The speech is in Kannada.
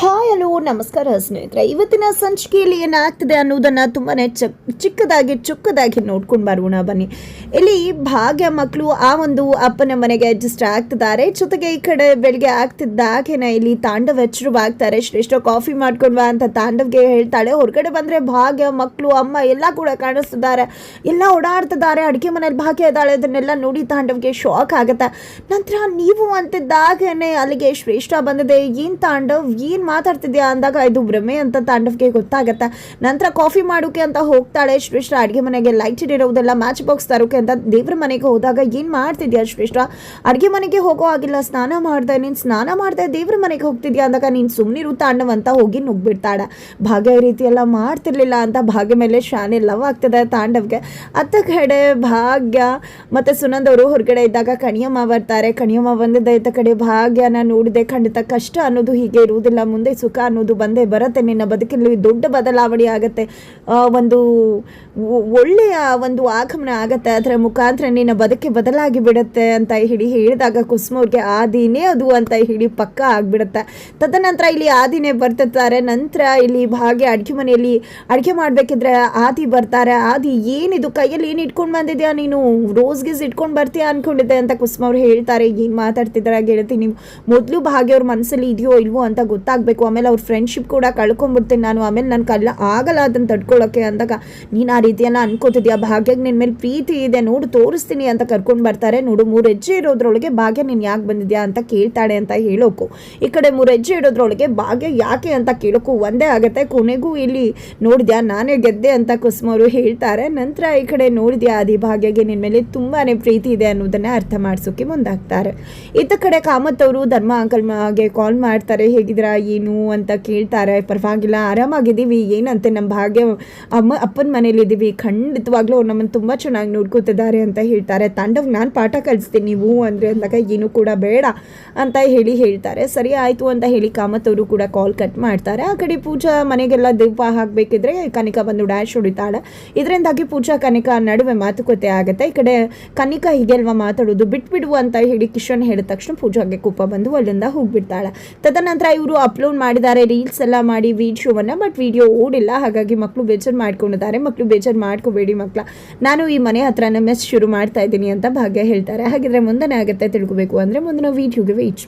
ಹಾಯ್ ಹಲೋ ನಮಸ್ಕಾರ ಸ್ನೇಹಿತರೆ. ಇವತ್ತಿನ ಸಂಚಿಕೆಯಲ್ಲಿ ಏನಾಗ್ತದೆ ಅನ್ನೋದನ್ನು ತುಂಬಾ ಚಕ್, ಚಿಕ್ಕದಾಗಿ, ಚುಕ್ಕದಾಗಿ ನೋಡ್ಕೊಂಡು ಬರೋಣ, ಬನ್ನಿ. ಇಲ್ಲಿ ಭಾಗ್ಯ ಮಕ್ಕಳು ಆ ಒಂದು ಅಪ್ಪನ ಮನೆಗೆ ಅಡ್ಜಸ್ಟ್ ಆಗ್ತಿದ್ದಾರೆ. ಜೊತೆಗೆ ಈ ಕಡೆ ಬೆಳಿಗ್ಗೆ ಆಗ್ತಿದ್ದಾಗೇನೆ ಇಲ್ಲಿ ತಾಂಡವ್ ಎಚ್ಚರವಾಗ್ತಾರೆ ಶ್ರೇಷ್ಠ ಕಾಫಿ ಮಾಡ್ಕೊಂಡು ಬಾ ಅಂತ ತಾಂಡವ್ಗೆ ಹೇಳ್ತಾಳೆ. ಹೊರಗಡೆ ಬಂದರೆ ಭಾಗ್ಯ ಮಕ್ಕಳು ಅಮ್ಮ ಎಲ್ಲ ಕೂಡ ಕಾಣಿಸ್ತಿದ್ದಾರೆ. ಎಲ್ಲ ಓಡಾಡ್ತಿದ್ದಾರೆ. ಅಡುಗೆ ಮನೇಲಿ ಭಾಗ್ಯ ಇದ್ದಾಳೆ. ಅದನ್ನೆಲ್ಲ ನೋಡಿ ತಾಂಡವ್ಗೆ ಶಾಕ್ ಆಗುತ್ತೆ. ನಂತರ ನೀವು ಅಂತಿದ್ದಾಗೇನೆ ಅಲ್ಲಿಗೆ ಶ್ರೇಷ್ಠ ಬಂದಿದೆ. ಏನು ತಾಂಡವ್? ಏನು ಮಾತಾಡ್ತಿದ್ಯಾ ಅಂದಾಗ ಇದು ಭ್ರಮೆ ಅಂತ ತಾಂಡವ್ಗೆ ಗೊತ್ತಾಗತ್ತೆ. ನಂತರ ಕಾಫಿ ಮಾಡೋಕೆ ಅಂತ ಹೋಗ್ತಾಳೆ ಶ್ರೇಷ್ಠ. ಅಡುಗೆ ಮನೆಗೆ ಲೈಟ್ ಇರೋದೆಲ್ಲ ಮ್ಯಾಚ್ ಬಾಕ್ಸ್ ತರೋಕೆ ಅಂತ ದೇವ್ರ ಮನೆಗೆ ಹೋದಾಗ ಏನು ಮಾಡ್ತಿದ್ಯಾ ಶ್ರೇಷ್ಠ? ಅಡುಗೆ ಮನೆಗೆ ಹೋಗೋ ಆಗಿಲ್ಲ ಸ್ನಾನ ಮಾಡ್ದೆ, ನೀನು ಸ್ನಾನ ಮಾಡ್ದೆ ದೇವ್ರ ಮನೆಗೆ ಹೋಗ್ತಿದ್ಯಾ ಅಂದಾಗ ನೀನು ಸುಮ್ಮನಿರು ತಾಂಡವ್ ಅಂತ ಹೋಗಿ ನುಗ್ಬಿಡ್ತಾಳೆ. ಭಾಗ್ಯ ಈ ರೀತಿ ಎಲ್ಲ ಮಾಡ್ತಿರ್ಲಿಲ್ಲ ಅಂತ ಭಾಗ್ಯ ಮೇಲೆ ಶಾನೆ ಲವ್ ಆಗ್ತದೆ ತಾಂಡವ್ಗೆ. ಅತ್ತ ಕಡೆ ಭಾಗ್ಯ ಮತ್ತು ಸುನಂದ್ ಅವರು ಹೊರಗಡೆ ಇದ್ದಾಗ ಕಣಿಯಮ್ಮ ಬರ್ತಾರೆ. ಕಣಿಯಮ್ಮ ಬಂದಿದ್ದ ಇತ್ತ ಕಡೆ ಭಾಗ್ಯನ ನೋಡಿದೆ. ಖಂಡಿತ ಕಷ್ಟ ಅನ್ನೋದು ಹೀಗೆ ಇರುವುದಿಲ್ಲ. ಮುಂದೆ ಸುಖ ಅನ್ನೋದು ಬಂದೇ ಬರುತ್ತೆ. ನಿನ್ನ ಬದುಕಿನಲ್ಲಿ ದೊಡ್ಡ ಬದಲಾವಣೆ ಆಗುತ್ತೆ. ಒಂದು ಒಳ್ಳೆಯ ಒಂದು ಆಗಮನ ಆಗುತ್ತೆ. ಅದರ ಮುಖಾಂತರ ನಿನ್ನ ಬದುಕೆ ಬದಲಾಗಿ ಬಿಡುತ್ತೆ ಅಂತ ಹೇಳಿ ಹೇಳಿದಾಗ ಕುಸುಮವ್ರಿಗೆ ಆದಿನೇ ಅದು ಅಂತ ಹೇಳಿ ಪಕ್ಕ ಆಗಿಬಿಡುತ್ತೆ. ತದನಂತರ ಇಲ್ಲಿ ಆದಿನೇ ಬರ್ತಿರ್ತಾರೆ. ನಂತರ ಇಲ್ಲಿ ಭಾಗ್ಯ ಅಡುಗೆ ಮನೆಯಲ್ಲಿ ಅಡುಗೆ ಮಾಡಬೇಕಿದ್ರೆ ಆದಿ ಬರ್ತಾರೆ. ಆದಿ, ಏನಿದು? ಕೈಯಲ್ಲಿ ಏನು ಇಟ್ಕೊಂಡು ಬಂದಿದ್ಯಾ ನೀನು? ರೋಸ್ ಗೀಸ್ ಇಟ್ಕೊಂಡು ಬರ್ತೀಯಾ? ಅಂದ್ಕೊಂಡಿದ್ದೆ ಅಂತ ಕುಸುಮ ಅವ್ರು ಹೇಳ್ತಾರೆ. ಏನು ಮಾತಾಡ್ತಿದ್ದಾರೆ ಹೇಳ್ತೀನಿ ನೀವು? ಮೊದಲು ಭಾಗ್ಯ ಅವ್ರ ಮನಸ್ಸಲ್ಲಿ ಇದೆಯೋ ಇಲ್ವೋ ಅಂತ ಗೊತ್ತಾಗಬೇಕು ಆಮೇಲೆ ಅವ್ರ ಫ್ರೆಂಡ್ಶಿಪ್ ಕೂಡ ಕಳ್ಕೊಂಡ್ಬಿಡ್ತೀನಿ ನಾನು. ಆಮೇಲೆ ನನ್ನ ಕಲ್ಲ ಆಗಲ್ಲ ಅದನ್ನು ತಡ್ಕೊಳ್ಳೋಕೆ ಅಂದಾಗ, ನೀನು ಆ ರೀತಿಯೆಲ್ಲ ಅನ್ಕೋತಿದ್ಯಾ? ಭಾಗ್ಯಗೆ ನಿನ್ನ ಮೇಲೆ ಪ್ರೀತಿ ಇದೆ, ನೋಡು, ತೋರಿಸ್ತೀನಿ ಅಂತ ಕರ್ಕೊಂಡು ಬರ್ತಾರೆ. ನೋಡು ಮೂರು ಹೆಜ್ಜೆ ಇರೋದ್ರೊಳಗೆ ಭಾಗ್ಯ ನೀನು ಯಾಕೆ ಬಂದಿದ್ಯಾ ಅಂತ ಕೇಳ್ತಾಳೆ ಅಂತ ಹೇಳೋಕು. ಈ ಕಡೆ ಮೂರು ಹೆಜ್ಜೆ ಇಡೋದ್ರೊಳಗೆ ಭಾಗ್ಯ ಯಾಕೆ ಅಂತ ಕೇಳೋಕು ಒಂದೇ ಆಗುತ್ತೆ. ಕೊನೆಗೂ ಇಲ್ಲಿ ನೋಡಿದ್ಯಾ? ನಾನೇ ಗೆದ್ದೆ ಅಂತ ಕುಸುಮವರು ಹೇಳ್ತಾರೆ. ನಂತರ ಈ ಕಡೆ ನೋಡಿದ್ಯಾ ಅದಿ ಭಾಗ್ಯಗೆ? ನಿನ್ನ ಮೇಲೆ ತುಂಬಾ ಪ್ರೀತಿ ಇದೆ ಅನ್ನೋದನ್ನ ಅರ್ಥ ಮಾಡಿಸೋಕೆ ಮುಂದಾಗ್ತಾರೆ. ಇತ್ತ ಕಡೆ ಕಾಮತ್ ಅವರು ಧರ್ಮ ಅಂಕಲ್ಗೆ ಕಾಲ್ ಮಾಡ್ತಾರೆ. ಹೇಗಿದ್ದೀರಾ ಏನು ಅಂತ ಕೇಳ್ತಾರೆ, ಪರವಾಗಿಲ್ಲ, ಆರಾಮಾಗಿದ್ದೀವಿ, ಏನಂತೆ ನಮ್ಮ ಭಾಗ್ಯ, ಅಮ್ಮ, ಅಪ್ಪನ ಮನೇಲಿ ಇದ್ದೀವಿ ಖಂಡಿತವಾಗ್ಲೂ ಅವ್ರು ನಮ್ಮನ್ನು ತುಂಬ ಚೆನ್ನಾಗಿ ನೋಡ್ಕೋತಿದ್ದಾರೆ ಅಂತ ಹೇಳ್ತಾರೆ. ತಾಂಡವ್ ನಾನು ಪಾಠ ಕಲಿಸ್ತೀನಿ ನೀವು ಅಂದರೆ ಅಂದಾಗ ಏನು ಕೂಡ ಬೇಡ ಅಂತ ಹೇಳಿ ಹೇಳ್ತಾರೆ. ಸರಿ ಆಯಿತು ಅಂತ ಹೇಳಿ ಕಾಮತ್ ಅವರು ಕೂಡ ಕಾಲ್ ಕಟ್ ಮಾಡ್ತಾರೆ. ಆ ಕಡೆ ಪೂಜಾ ಮನೆಗೆಲ್ಲ ದೀಪ ಹಾಕಬೇಕಿದ್ರೆ ಕನಿಕಾ ಬಂದು ಡ್ಯಾಶ್ ಹೊಡಿತಾಳೆ. ಇದರಿಂದಾಗಿ ಪೂಜಾ, ಕನಿಕಾ ನಡುವೆ ಮಾತುಕತೆ ಆಗುತ್ತೆ. ಈ ಕಡೆ ಕನಿಕಾ ಹೀಗೆಲ್ವಾ ಮಾತಾಡೋದು ಬಿಟ್ಬಿಡು ಅಂತ ಹೇಳಿ ಕಿಶನ್ ಹೇಳಿದ ತಕ್ಷಣ ಪೂಜಾಗೆ ಕೋಪ ಬಂದು ಅಲ್ಲಿಂದ ಹೋಗ್ಬಿಡ್ತಾಳೆ. ತದನಂತರ ಇವರು ಅಪ್ಲೋಡ್ ಮಾಡಿದ್ದಾರೆ, ರೀಲ್ಸ್ ಎಲ್ಲ ಮಾಡಿ ವಿಡಿಯೋವನ್ನು ಬಟ್ ವಿಡಿಯೋ ಓಡಿಲ್ಲ. ಹಾಗಾಗಿ ಮಕ್ಕಳು ಬೇಜಾರು ಮಾಡ್ಕೊಂಡಿದ್ದಾರೆ. ಮಕ್ಕಳು ಬೇಜಾರು ಮಾಡ್ಕೋಬೇಡಿ ಮಕ್ಕಳ ನಾನು ಈ ಮನೆ ಹತ್ರನೇ ಮೆಸ್ ಶುರು ಮಾಡ್ತಾ ಇದ್ದೀನಿ ಅಂತ ಭಾಗ್ಯ ಹೇಳ್ತಾರೆ. ಹಾಗಿದ್ರೆ ಮುಂದೆ ಆಗುತ್ತೆ ತಿಳ್ಕೊಬೇಕು. ಅಂದರೆ ಮುಂದಿನ ವಿಡಿಯೋಗೆ ವೇಟ್